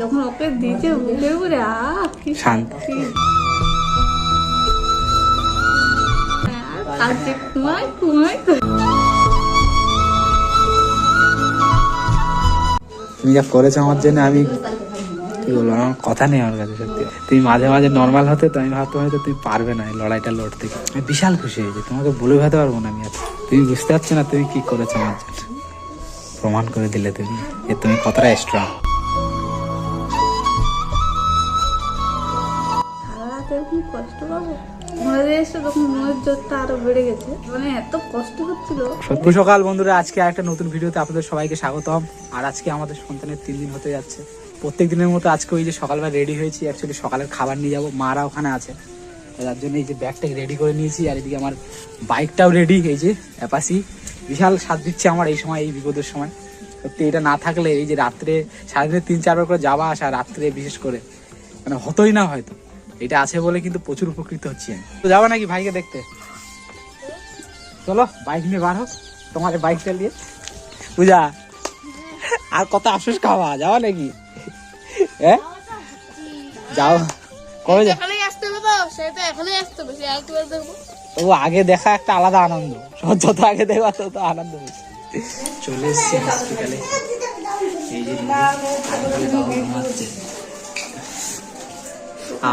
যখন ওকে বুকের উপরে আ কি শান্তি। শান্তি। কুমায় কুমায় তুমি যা করেছ আমার জন্য আমি কি বলব আমার কথা নেই আমার কাছে সত্যি। তুমি মাঝে মাঝে নর্মাল হতে তো আমি ভাবতে হয়তো তুমি পারবে না এই লড়াইটা লড়তে। আমি বিশাল খুশি হয়েছি তোমাকে বলে ভাতে পারব না আমি এত তুমি বুঝতে পারছ না তুমি কি করেছ আমার জন্য। প্রমাণ করে দিলে তুমি যে তুমি কতটা স্ট্রং কষ্ট পাবো? মনে সকাল বন্ধুরা, আজকে একটা নতুন ভিডিওতে আপনাদের সবাইকে আর আজকে আমাদের সন্তানের তিন দিন হতে যাচ্ছে। প্রত্যেক দিনের মতো আজকে ওই যে সকালবেলা রেডি হয়েছি অ্যাকচুয়ালি সকালের খাবার নিয়ে যাব। মারা ওখানে আছে। তার জন্য এই যে ব্যাগটাকে রেডি করে নিয়েছি, আর এদিকে আমার বাইকটাও রেডি এই যে অ্যাপাসি বিশাল স্বাদ দিচ্ছে আমার এই সময়, এই বিপদের সময়। সত্যি, এটা না থাকলে এই যে রাত্রে সারাদিনে তিন চারবার করে যাওয়া আসা রাত্রে বিশেষ করে। মানে হতোই না হয়তো। এটা আছে বলে কিন্তু প্রচুর উপকৃত হচ্ছি আমি। তো যাব নাকি ভাইকে দেখতে? চলো বাইক নিয়ে বার হোক তোমার এই বাইকটা নিয়ে। পূজা আর কত আফসোস খাওয়া যাওয়া নাকি? হ্যাঁ যাও। কবে যা ও আগে দেখা একটা আলাদা আনন্দ। যত আগে দেখা তত আনন্দ চলে এসছি হসপিটালে এই যে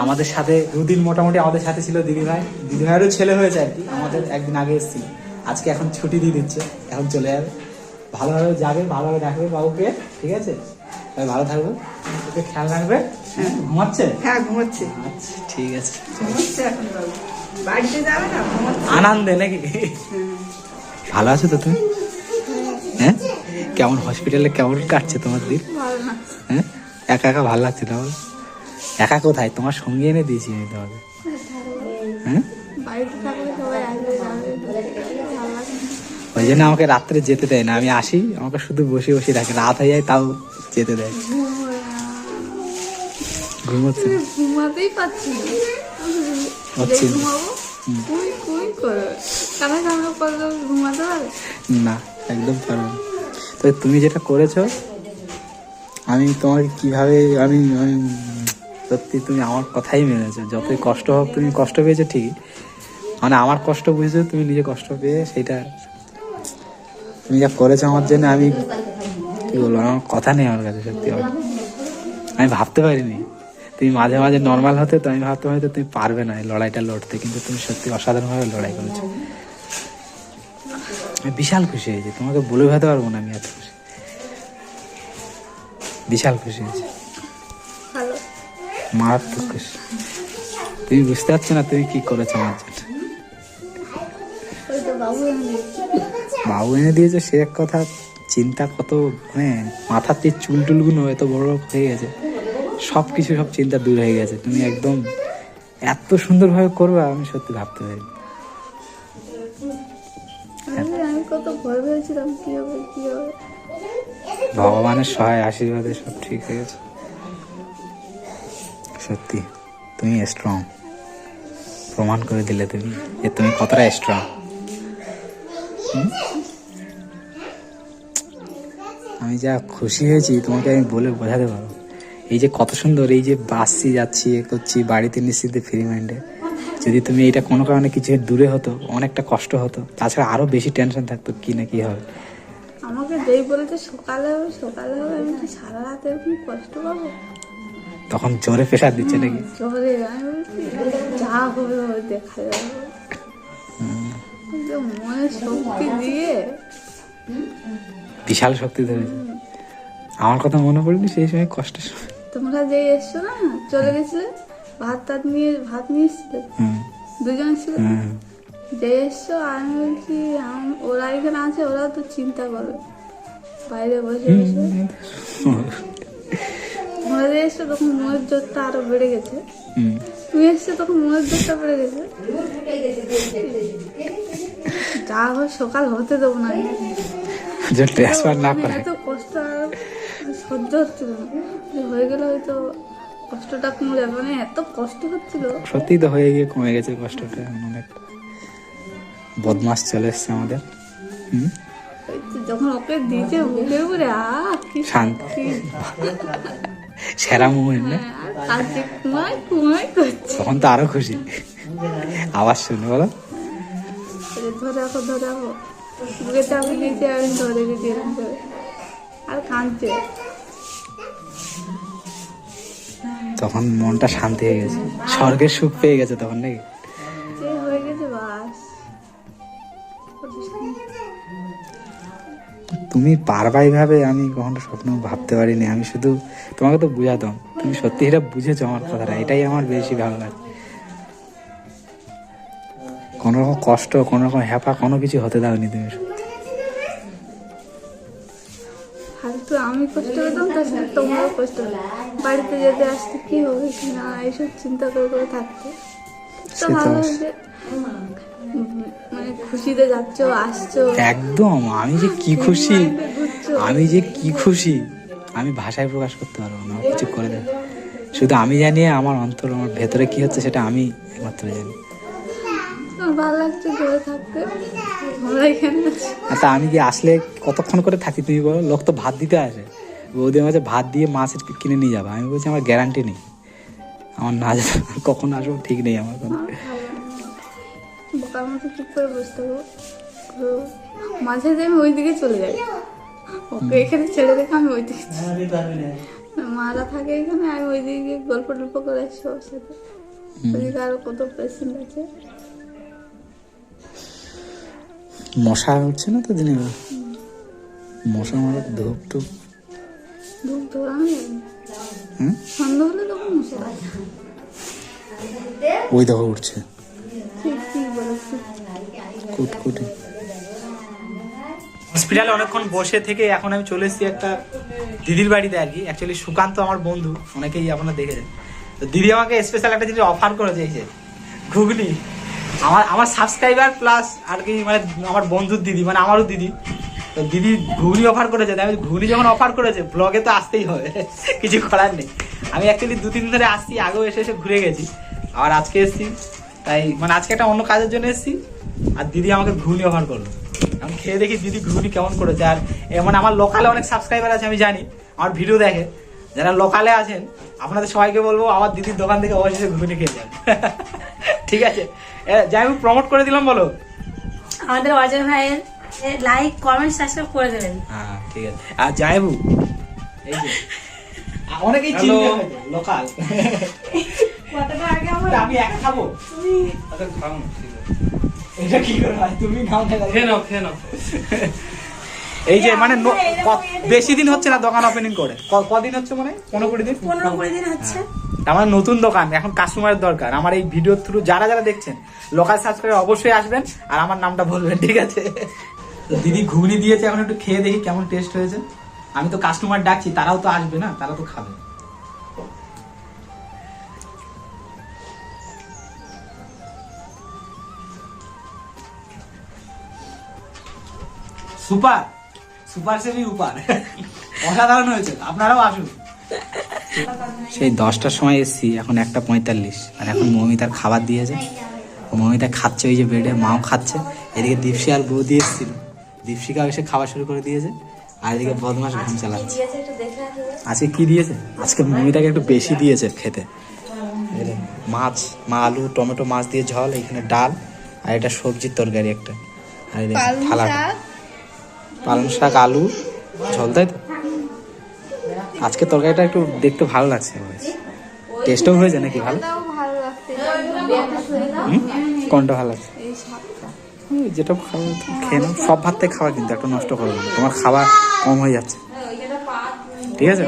আমাদের সাথে দুদিন মোটামুটি আমাদের সাথে ছিল দিদি ভাই। দিদি ভাইয়েরও ছেলে হয়েছে আর কি আমাদের একদিন আগে এসেছিল আজকে এখন ছুটি দিয়ে দিচ্ছে এখন চলে যাবে। ভালোভাবে যাবে ভালোভাবে রাখবে বাবুকে ঠিক আছে? তাই ভালো থাকবে। ওকে খেয়াল রাখবে হ্যাঁ? ঘুমাচ্ছে? হ্যাঁ ঘুমাচ্ছে। আচ্ছা ঠিক আছে। বাড়িতে যাবে না? আনন্দে নাকি? ভালো আছো তো তুমি? হ্যাঁ? কেমন হসপিটালে কেমন কাটছে তোমার দিন? হ্যাঁ? একা একা ভালো লাগছে না বলো? একা কোথায়? তোমার সঙ্গে এনে দিয়েছি আমি তোমাকে। হ্যাঁ। ওই জন্য আমাকে রাত্রে যেতে দেয় না। আমি আসি আমাকে শুধু বসে বসে রাখে। রাত হয়ে যায় তাও যেতে দেয়। ঘুমোচ্ছে না। ঘুমাতেই পাচ্ছি একদম পারব না। তো তুমি যেটা করেছ আমি তোমাকে কীভাবে আমি আমি সত্যি তুমি আমার কথাই মেনেছো। যতই কষ্ট হোক, তুমি কষ্ট পেয়েছ ঠিকই। মানে আমার কষ্ট বুঝেছ, তুমি নিজে কষ্ট পেয়ে সেটা তুমি যা করেছ আমার জন্য আমি কি বলব, আমার কথা নেই আমার কাছে সত্যি আমি ভাবতে পারিনি। তুমি মাঝে মাঝে নর্মাল হতে, তো আমি ভাবতে হয়তো তুমি পারবে না এই লড়াইটা লড়তে, কিন্তু তুমি সত্যি অসাধারণভাবে লড়াই করেছ। আমি বিশাল খুশি হয়েছি। তোমাকে বলে ভাতে পারব না আমি এত খুশি। বিশাল খুশি হয়েছি। মারাত্মক খুশি তুমি বুঝতে পারছ না তুমি কি করেছ আমার বাবু এনে দিয়েছে। সে এক কথা চিন্তা কত মানে মাথার যে চুল টুলগুলো এত বড় হয়ে গেছে সব কিছু সব চিন্তা দূর হয়ে গেছে। তুমি একদম এত সুন্দরভাবে করবে আমি সত্যি ভাবতে পারি ভগবানের সহায় আশীর্বাদে সব ঠিক হয়ে গেছে। সত্যি, তুমি স্ট্রং প্রমাণ করে দিলে তুমি যে তুমি কতটা স্ট্রং আমি যা খুশি হয়েছি, তোমাকে আমি বলে বোঝাতে পারব। এই যে কত সুন্দর, এই যে বাসছি যাচ্ছি, এ করছি, বাড়িতে নিশ্চিন্তে ফ্রি মাইন্ডে যদি তুমি এটা কোনো কারণে কিছু দূরে হতো, অনেকটা কষ্ট হতো, তাছাড়া আরও বেশি টেনশন থাকতো কি না কি হবে। আমাকে যেই বলেছে, সকালে হবে সকালে হবে, আমি কি সারা রাত কষ্ট পাবো? তখন জোরে প্রেশার দিচ্ছে নাকি? জোরে আমি বলছি, যা হবে হবে দেখা যাবে। কিন্তু শক্তি দিয়ে। বিশাল শক্তি ধরেছে। আমার কথা মনে পড়েনি সেই সময় কষ্টের সময়। তোমরা যে এসছো না চলে গেছিলে ভাত টাত নিয়ে ভাত নিয়ে এসছিলে দুজন ছিল হুম। যে এসছো আমি বলছি ওরা এখানে আছে ওরাও তো চিন্তা করবে বাইরে বসে বসে। যে এসছো তখন মনের জোরটা আরও বেড়ে গেছে। তুমি এসছো তখন মনের জোরটা বেড়ে গেছে। যা হোক সকাল হতে দেবো না। যে ট্রান্সফার না মানে করে। এত কষ্ট আর সহ্য হচ্ছিল না। হয়ে গেলে হয়তো কষ্টটা কমে যাবে। মানে এত কষ্ট হচ্ছিল। সত্যিই তো হয়ে গিয়ে কমে গেছে কষ্টটা অনেক বদমাস চলে এসছে আমাদের। হুম, যখন ওকে দিয়েছে বুকের উপরে আ কি শান্তি। সেরা মোমেন্ট না? হ্যাঁ, তখন তো আরও খুশি। আবার শুনে বলো। তখন মনটা শান্তি হয়ে গেছে। স্বর্গের সুখ পেয়ে গেছে তখন নাকি? তুমি পারবা এইভাবে আমি কখনো স্বপ্ন ভাবতে পারিনি আমি শুধু তোমাকে তো বুঝাতাম। তুমি সত্যি এটা বুঝেছ আমার কথাটা এটাই আমার বেশি ভালো লাগে। কোনো রকম কষ্ট কোনো রকম হ্যাপা কোনো কিছু হতে দাওনি তুমি ফালতু আমি কষ্ট পেতাম তার সাথে তোমরাও কষ্ট বাড়িতে যেতে আসতে কি হবে না এইসব চিন্তা করে করে থাকতে। তো ভালো মানে খুশিতে যাচ্ছ আসছো। একদম আমি যে কি খুশি? আমি যে কি খুশি? আমি ভাষায় প্রকাশ করতে পারব না কিছু করে দেয় শুধু আমি জানি আমার অন্তর আমার ভেতরে কি হচ্ছে সেটা আমি একমাত্র জানি। আমার ভালো লাগছে ঘরে থাকতে। আমরা এখানে আছি আমি কি আসলে কতক্ষণ করে থাকি তুমি বলো? লোক তো ভাত দিতে আসে। বৌদি মাঝে ভাত দিয়ে মাছের কিনে নিয়ে যাবে। আমি বলছি আমার গ্যারান্টি নেই। আমার না কখন আসব ঠিক নেই আমার কোনো। বোকার মতো চুপ করে বসতে তো মাঝে দিয়ে আমি ওইদিকে চলে যাই। ওকে এখানে ছেড়ে রেখে আমি ওইদিকে চলে যাই। মারা থাকে এখানে আমি ওইদিকে গিয়ে গল্প টল্প করে আসি ওর সাথে। ওইদিকে আরও কত পেশেন্ট আছে। মশা উঠছে না তো দিনে মশা মারা ধূপ টুপ? ধূপ না। হুম? সন্ধ্যা হলে তখন মশা ওই দেখো উঠছে। ঠিক ঠিক। হসপিটালে অনেকক্ষণ বসে থেকে এখন আমি চলে এসেছি একটা দিদির বাড়িতে আর কি। অ্যাকচুয়ালি সুকান্ত আমার বন্ধু, অনেকেই আপনারা দেখেছেন। তো দিদি আমাকে স্পেশাল একটা জিনিস অফার এই যে, ঘুগনি। আমার আমার সাবস্ক্রাইবার প্লাস আর কি মানে আমার বন্ধুর দিদি মানে আমারও দিদি। তো দিদি ঘুগনি অফার করেছে আমি ঘুগনি যখন অফার করেছে ব্লগে তো আসতেই হবে, কিছু করার নেই। আমি অ্যাকচুয়ালি দু তিন ধরে আসছি, আগেও এসে এসে ঘুরে গেছি। আবার আজকে এসেছি। তাই মানে আজকে একটা অন্য কাজের জন্য এসেছি। আর দিদি আমাকে ঘুগনি অফার করল। আমি খেয়ে দেখি দিদি ঘুগনি কেমন করেছে। আর এ মানে আমার লোকালে অনেক সাবস্ক্রাইবার আছে আমি জানি। আমার ভিডিও দেখে। যারা লোকালে আছেন আপনাদের সবাইকে বলব আমার দিদির দোকান থেকে অবশ্যই ঘুগনি খেয়ে যান। ঠিক আছে। যাই হোক প্রমোট করে দিলাম বলো। আমাদের অজয় ভাইয়ের লাইক কমেন্ট সাবস্ক্রাইব করে দেবেন। হ্যাঁ ঠিক আছে। আর জায়বু এই যে অনেকেই লোকাল কতটা আগে আমার আমি একা খাব? আচ্ছা খাও না ঠিক আছে। এটা কি করে ভাই তুমি নাও না খেয়ে নাও খেয়ে নাও। এই যে মানে বেশি দিন হচ্ছে না দোকান ওপেনিং করে? কদিন হচ্ছে মানে পনেরো কুড়ি দিন? পনেরো কুড়ি দিন হচ্ছে। আমার নতুন দোকান এখন কাস্টমারের দরকার। আমার এই ভিডিও থ্রু যারা যারা দেখছেন লোকাল সাবস্ক্রাইব অবশ্যই আসবেন আর আমার নামটা বলবেন ঠিক আছে? তো দিদি ঘুগনি দিয়েছে এখন একটু খেয়ে দেখি কেমন টেস্ট হয়েছে। আমি তো কাস্টমার ডাকছি তারাও তো আসবে না তারা তো খাবে। সুপার। সুপার সেমি উপার। অসাধারণ হয়েছে। আপনারাও আসুন। সেই দশটার সময় এসছি এখন একটা পঁয়তাল্লিশ। আর এখন মমিতার খাবার দিয়েছে। মমিতা খাচ্ছে ওই যে বেডে মাও খাচ্ছে। এদিকে দীপসি আর বউ বৌদি এসেছিল। দীপশিকাও এসে খাওয়া শুরু করে দিয়েছে। আর এদিকে বদমাস ঘুম চালাচ্ছে। আজকে কি দিয়েছে? আজকে মমিতাকে একটু বেশি দিয়েছে খেতে। মাছ মা আলু টমেটো মাছ দিয়ে ঝোল এখানে ডাল আর এটা সবজির তরকারি একটা। আর থালা পালং শাক আলু ঝোল তাই তো? আজকে তরকারিটা একটু দেখতে ভালো লাগছে টেস্টও হয়েছে নাকি ভালো? কোনটা ভালো লাগছে? যেটা খাওয়া খেয়ে নাও। সব ভাত থেকে খাওয়া কিন্তু একটা নষ্ট করবে তোমার খাওয়া কম হয়ে যাচ্ছে। ঠিক আছে?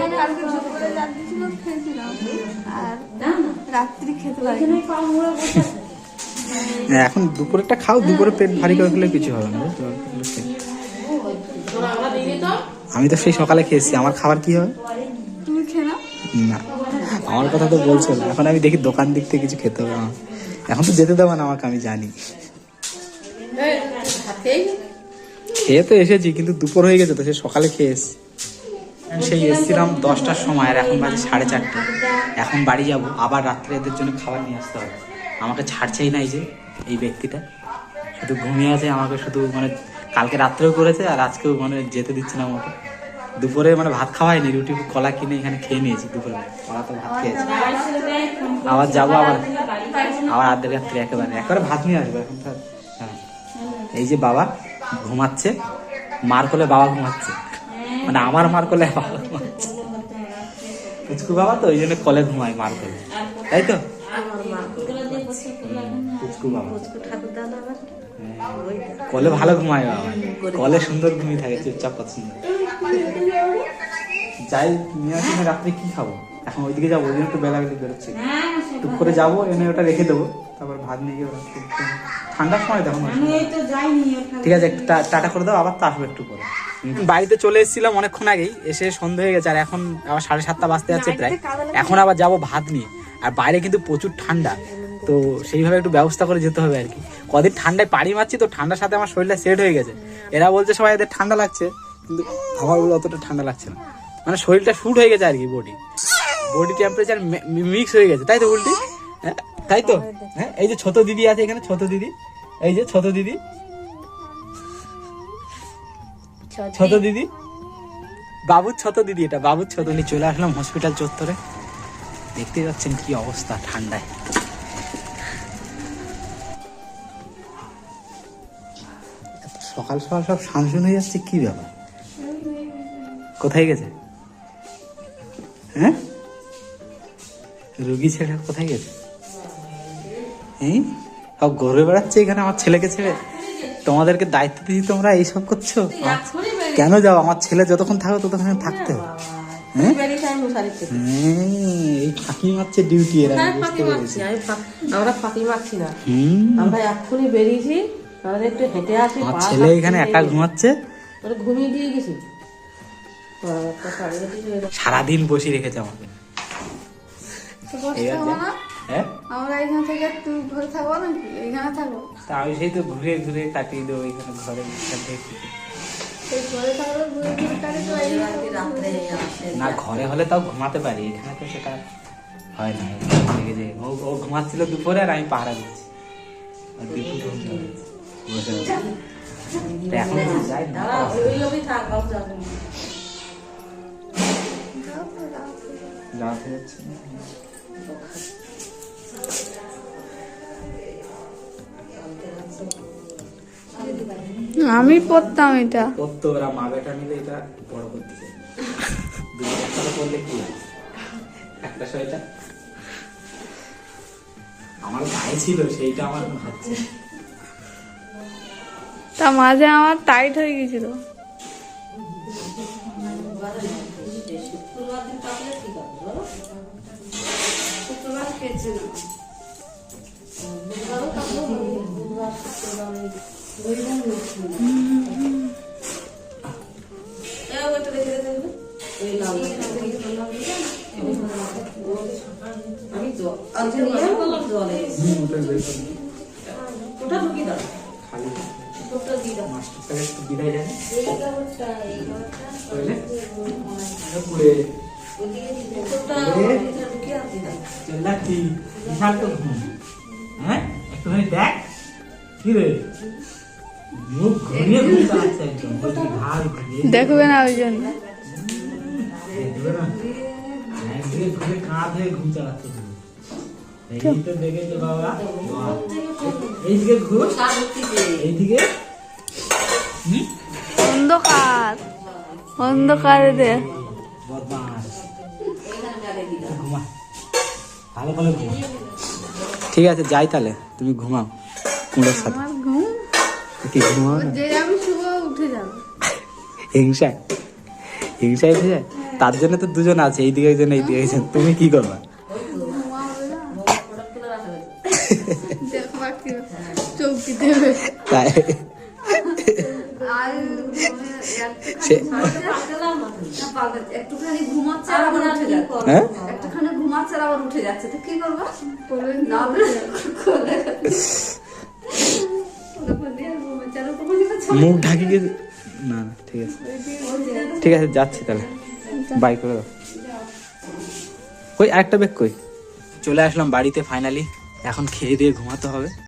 এখন দুপুরেরটা খাও দুপুরে পেট ভারী করে কিছু হবে না? আমি তো সেই সকালে খেয়েছি। আমার খাবার কি হবে? তুমি খেয়ে না। আমার কথা তো বলছো না। এখন আমি দেখি দোকান দিক থেকে কিছু খেতে হবে আমার। এখন তো যেতে দেবো না আমাকে আমি জানি। খেয়ে তো এসেছি কিন্তু দুপুর হয়ে গেছে তো সে সকালে খেয়ে এসেছি। সেই এসেছিলাম দশটার সময় আর এখন বাজে সাড়ে চারটে। এখন বাড়ি যাব আবার রাত্রে এদের জন্য খাবার নিয়ে আসতে হবে। আমাকে ছাড়ছেই নাই যে এই ব্যক্তিটা। শুধু ঘুমিয়ে আছে আমাকে শুধু মানে কালকে রাত্রেও করেছে আর আজকেও মানে যেতে দিচ্ছে না আমাকে। দুপুরে মানে ভাত খাওয়া হয়নি রুটি কলা কিনে এখানে খেয়ে নিয়েছি দুপুরে। কলা তো ভাত খেয়েছি। আবার যাব আবার। আবার আধের রাত্রে একেবারে। একেবারে ভাত নিয়ে আসব এখন তো হ্যাঁ। এই যে বাবা ঘুমাচ্ছে মার কোলে বাবা ঘুমাচ্ছে। মানে আমার মার কোলে বাবা ঘুমাচ্ছে। পুচকু বাবা তো ওই জন্য কলে ঘুমায় মার কোলে। তাই তো? পুচকু বাবা। কলে ভালো ঘুমায় বাবা। কলে সুন্দর ঘুমিয়ে থাকে চুপচাপ পছন্দ। যাই নিয়ে আসি রাত্রে কি খাব? এখন ওইদিকে যাব ওই জন্য একটু বেলা বেলা বেরোচ্ছে। টুক করে যাব এনে ওটা রেখে দেবো তারপর ভাত নিয়ে গিয়ে ঠান্ডার সময় দেখো ঠিক আছে একটু টাটা করে দাও আবার তো আসব একটু পরে। বাড়িতে চলে এসেছিলাম অনেকক্ষণ আগেই এসে সন্ধে হয়ে গেছে আর এখন আবার সাড়ে সাতটা বাজতে যাচ্ছে প্রায়। এখন আবার যাব ভাত নিয়ে। আর বাইরে কিন্তু প্রচুর ঠান্ডা। তো সেইভাবে একটু ব্যবস্থা করে যেতে হবে আর কি। কদিন ঠান্ডায় পাড়ি মারছি, তো ঠান্ডার সাথে আমার শরীরটা সেট হয়ে গেছে। এরা বলছে সবাই এদের ঠান্ডা লাগছে, কিন্তু আমার বলে অতটা ঠান্ডা লাগছে না। মানে শরীরটা শুট হয়ে গেছে আর কি বডি বডি টেম্পারেচার মিক্স হয়ে গেছে। তাই তো উল্টি? হ্যাঁ তাই তো? হ্যাঁ এই যে ছোট দিদি আছে এখানে, ছোট দিদি। এই যে ছোট দিদি। ছোট দিদি। বাবুর ছোট দিদি এটা, বাবুর ছোট চলে আসলাম হসপিটাল চত্বরে। দেখতে যাচ্ছেন কি অবস্থা ঠান্ডায়। সকাল সকাল সব শানসুন হয়ে যাচ্ছে কি ব্যাপার? কোথায় গেছে? হ্যাঁ? রুগী ছেড়ে কোথায় গেছে? এই সব ঘুরে বেড়াচ্ছে এখানে আমার ছেলেকে ছেড়ে। তোমাদেরকে দায়িত্ব দিয়ে তোমরা এইসব করছ? কেন যাও? আমার ছেলে যতক্ষণ থাকবে ততক্ষণ থাকতে হবে। হ্যাঁ? হ্যাঁ, এই ফাঁকি মারছে ডিউটি এরা আমরা ফাঁকি মারছি না। আমরা এক্ষুনি বেরিয়েছি। আমাদের একটু হেঁটে আসি আমার ছেলে এখানে একা ঘুমাচ্ছে। ঘুমিয়ে দিয়ে গেছি। সারাদিন বসিয়ে রেখেছে আমাকে। বসে হ্যাঁ? আমরা এখান থেকে তুই ঘরে থাকব নাকি এখানে থাকব? তা আমি সেই তো ঘুরে ঘুরে কাটিয়ে দেবো এখানে ঘরে বসে। না ঘরে হলে তাও ঘুমাতে পারি এখানে তো সেটা হয় না। ও ঘুমাচ্ছিল দুপুরে আর আমি পাহারা দিচ্ছি। আর দুপুরে। আমি পড়তাম এটা। তোর তো ওরা মা বেটা মিলে এটা বড় করতে দুই একসাথে করলে কি একটা সোয়েটার আমার গায়ে ছিল, সেইটা আমার হচ্ছে তা মাঝে আমার টাইট হয়ে গেছিল আমি বললাম জলে আর দিয়ে দাও চেল্লাচ্ছি বিশাল তো ঘুম হ্যাঁ একটুখানি দেখ কি রে দেখবে না। ওই জন্য দেখবে ঘুরে। কাঁধ হয়ে ঘুম চালাচ্ছে তুমি। এই তো দেখেছ বাবা এইদিকে ঘুর। এইদিকে। অন্ধকার। অন্ধকারে ঘুমা ঠিক আছে যাই তাহলে। তুমি ঘুমাও। কুমড়োর সাথে উঠে হিংসা হিংসা এসে যায়? তার জন্য তো দুজন আছে এইদিকে একজন এইদিকে একজন। তুমি কি করবা? তাই। হ্যাঁ? মুখ ঢাকি গেছে না না, ঠিক আছে। ঠিক আছে, যাচ্ছি তাহলে। বাই করে দাও। কই, আরেকটা ব্যাগ কই? চলে আসলাম বাড়িতে ফাইনালি এখন খেয়ে দিয়ে ঘুমাতে হবে।